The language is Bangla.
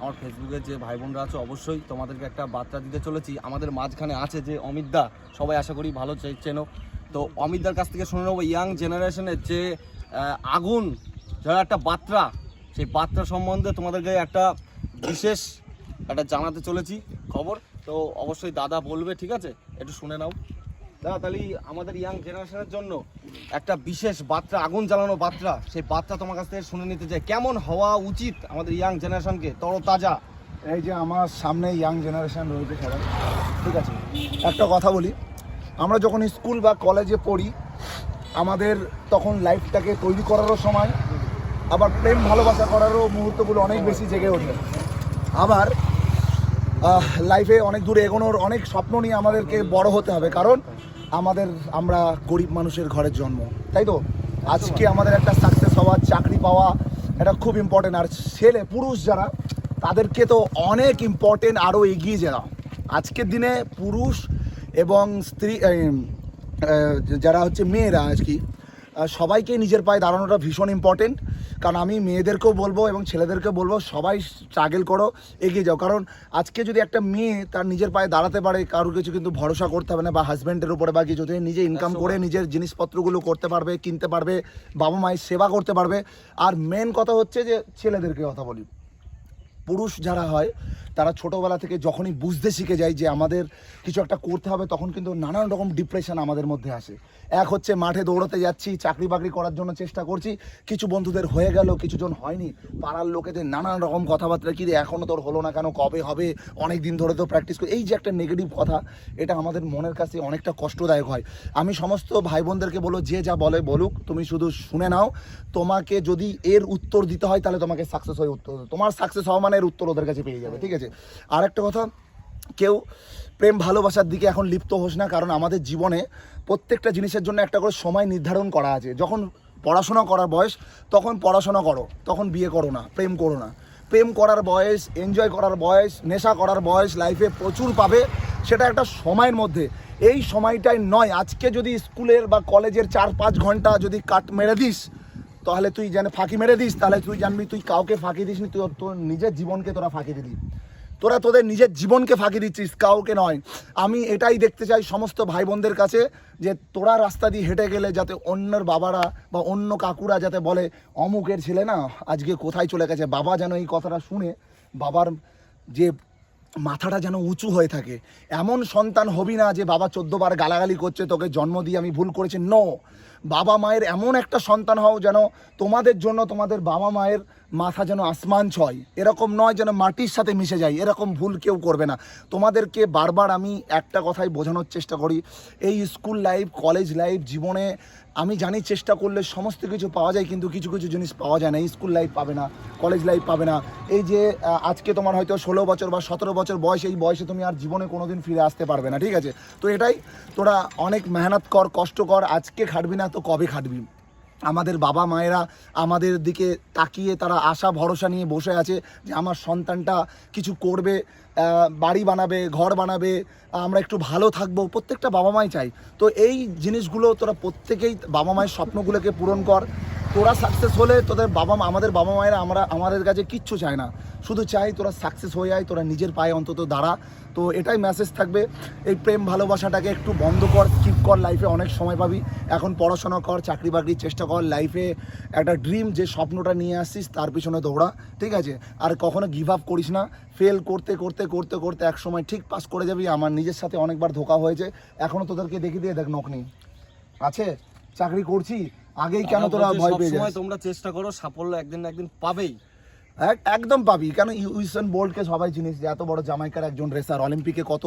আমার ফেসবুকে যে ভাই বোনরা আছে, অবশ্যই তোমাদেরকে একটা বার্তা দিতে চলেছি। আমাদের মাঝখানে আছে যে অমিতদা সবাই আশা করি ভালো চেনো। তো অমিতদার কাছ থেকে শুনে নেব ইয়াং জেনারেশনের যে আগুন, যারা একটা বার্তা, সেই বার্তা সম্বন্ধে তোমাদেরকে একটা বিশেষ একটা জানাতে চলেছি খবর। তো অবশ্যই দাদা বলবে, ঠিক আছে? একটু শুনে নাও। তাহলে আমাদের ইয়াং জেনারেশনের জন্য একটা বিশেষ বার্তা, আগুন জ্বালানো বার্তা, সেই বার্তা তোমার কাছ থেকে শুনে নিতে চাই। কেমন হওয়া উচিত আমাদের ইয়াং জেনারেশনকে তরতাজা। এই যে আমার সামনে ইয়াং জেনারেশন রয়েছে সবাই, ঠিক আছে? একটা কথা বলি, আমরা যখন স্কুল বা কলেজে পড়ি, আমাদের তখন লাইফটাকে তৈরি করারও সময়, আবার প্রেম ভালোবাসা করারও মুহূর্তগুলো অনেক বেশি জেগে ওঠে। আবার লাইফে অনেক দূরে এগোনোর অনেক স্বপ্ন নিয়ে আমাদেরকে বড় হতে হবে। কারণ আমাদের, আমরা গরিব মানুষের ঘরের জন্ম। তাই তো? আজকে আমাদের একটা সাকসেস হওয়া, চাকরি পাওয়া, এটা খুব ইম্পর্টেন্ট আর ছেলে, পুরুষ যারা, তাদেরকে তো অনেক ইম্পর্টেন্ট আরও এগিয়ে যাওয়া। আজকের দিনে পুরুষ এবং স্ত্রী যারা হচ্ছে মেয়েরা আর কি সবাইকে নিজের পায়ে দাঁড়ানোটা ভীষণ ইম্পর্টেন্ট কারণ আমি মেয়েদেরকেও বলব এবং ছেলেদেরকে বলব সবাই স্ট্রাগেল করো এগিয়ে যাও। কারণ আজকে যদি একটা মেয়ে তার নিজের পায়ে দাঁড়াতে পারে কারোর কিছু কিন্তু ভরসা করতে হবে না বা হাজব্যান্ডের উপরে বা কিছু যদি নিজে ইনকাম করে নিজের জিনিসপত্রগুলো করতে পারবে কিনতে পারবে বাবা মায়ের সেবা করতে পারবে। আর মেন কথা হচ্ছে যে ছেলেদেরকে কথা বলি। পুরুষ যারা হয়, তারা ছোটোবেলা থেকে যখনই বুঝতে শিখে যায় যে আমাদের কিছু একটা করতে হবে, তখন কিন্তু নানান রকম ডিপ্রেশন আমাদের মধ্যে আসে। এক হচ্ছে মাঠে দৌড়াতে যাচ্ছি, চাকরি বাকরি করার জন্য চেষ্টা করছি, কিছু বন্ধুদের হয়ে গেল, কিছুজন হয়নি, পাড়ার লোকেদের নানান রকম কথাবার্তা, কি রে এখনও তোর হলো না কেন, কবে হবে? অনেক দিন ধরে তো প্র্যাকটিস করি এই যে একটা নেগেটিভ কথা, এটা আমাদের মনের কাছে অনেকটা কষ্টদায়ক হয়। আমি সমস্ত ভাই বোনদেরকে বলো যে যা বলে বলুক, তুমি শুধু শুনে নাও। তোমাকে যদি এর উত্তর দিতে হয়, তাহলে তোমাকে সাকসেস হয়ে উত্তর তোমার সাকসেস হওয়া মানে এর উত্তর ওদের কাছে পেয়ে যাবে, ঠিক আছে? আর একটা কথা, কেউ প্রেম ভালোবাসার দিকে এখন লিপ্ত হোস না, কারণ আমাদের জীবনে প্রত্যেকটা জিনিসের জন্য একটা করে সময় নির্ধারণ করা আছে। যখন পড়াশোনা করার বয়স, তখন পড়াশোনা করো, তখন বিয়ে করো না, প্রেম করো না। প্রেম করার বয়স এনজয় করার বয়স, নেশা করার বয়স লাইফে প্রচুর পাবে, সেটা একটা সময়ের মধ্যে। এই সময়টাই নয়, আজকে যদি স্কুলের বা কলেজের চার পাঁচ ঘণ্টা যদি কাট মেরে দিস তাহলে তুই যেন ফাঁকি মেরে দিস, তাহলে তুই জানবি তুই কাউকে ফাঁকি দিস নি তুই তোর নিজের জীবনকে তোরা ফাঁকি দিলি তোরা তোদের নিজের জীবনকে ফাঁকি দিচ্ছিস, কাউকে নয়। আমি এটাই দেখতে চাই সমস্ত ভাই বোনদের কাছে, যে তোরা রাস্তা দিয়ে হেঁটে গেলে যাতে অন্যর বাবারা বা অন্য কাকুরা যাতে বলে, অমুকের ছেলে না, আজকে কোথায় চলে গেছে, বাবা যেন এই কথাটা শুনে, বাবার যে মাথাটা যেন উঁচু হয়ে থাকে। এমন সন্তান হবি না যে বাবা চোদ্দবার গালাগালি করছে, তোকে জন্ম দিয়ে আমি ভুল করেছি। নো বাবা মায়ের এমন একটা সন্তান হও যেন তোমাদের জন্য তোমাদের বাবা মায়ের মাথা যেন আসমান ছয়। এরকম নয় যেন মাটির সাথে মিশে যায়। এরকম ভুল কেউ করবে না। তোমাদেরকে বারবার আমি একটা কথাই বোঝানোর চেষ্টা করি। এই স্কুল লাইফ, কলেজ লাইফ, জীবনে আমি জানি চেষ্টা করলে সমস্ত কিছু পাওয়া যায়, কিন্তু কিছু কিছু জিনিস পাওয়া যায় না। স্কুল লাইফ পাবে না, কলেজ লাইফ পাবে না। এই যে আজকে তোমার হয়তো ষোলো বছর বা সতেরো বছর বয়স, এই বয়সে তুমি আর জীবনে কোনোদিন ফিরে আসতে পারবে না, ঠিক আছে? তো এটাই, তোরা অনেক মেহনত কর, কষ্ট কর। আজকে খাটবি না তো কবে খাটবি? আমাদের বাবা মায়েরা আমাদের দিকে তাকিয়ে তারা আশা, ভরসা নিয়ে বসে আছে যে আমার সন্তানটা কিছু করবে বাড়ি বানাবে, ঘর বানাবে, আমরা একটু ভালো থাকব, প্রত্যেকটা বাবা মাই চাই। তো এই জিনিসগুলো তোরা প্রত্যেকেই বাবা মায়ের স্বপ্নগুলোকে পূরণ কর। তোরা সাকসেস হলে তোদের বাবা মা আমাদের বাবা মায়েরা আমরা আমাদের কাছে কিচ্ছু চায় না। শুধু চাই তোরা সাকসেস হয়ে যায় তোরা নিজের পায়ে অন্তত দাঁড়া। তো এটাই মেসেজ থাকবে। এই প্রেম ভালোবাসাটাকে একটু বন্ধ কর স্কিপ কর লাইফে অনেক সময় পাবি। এখন পড়াশোনা কর, চাকরি বাকরির চেষ্টা কর লাইফে একটা ড্রিম যে স্বপ্নটা নিয়ে আসছিস, তার পিছনে দৌড়া, ঠিক আছে? আর কখনো গিভ আপ করিস না। ফেল করতে করতে করতে করতে এক সময় ঠিক পাস করে যাবি। আমার নিজের সাথে অনেকবার ধোকা হয়েছে। এখনও তোদেরকে দেখি দিয়ে দেখ নকনি আছে? চাকরি করছি আগেই কেন তোরা ভয় পেয়ে সময় যাস? তোমরা চেষ্টা করো সাফল্য একদিন না একদিন পাবেই। এক- একদম পাবি। কেন ইউসেন বোল্টকে সবাই চিনিস যে এত বড় জামাইকার একজন রেসার অলিম্পিকে কত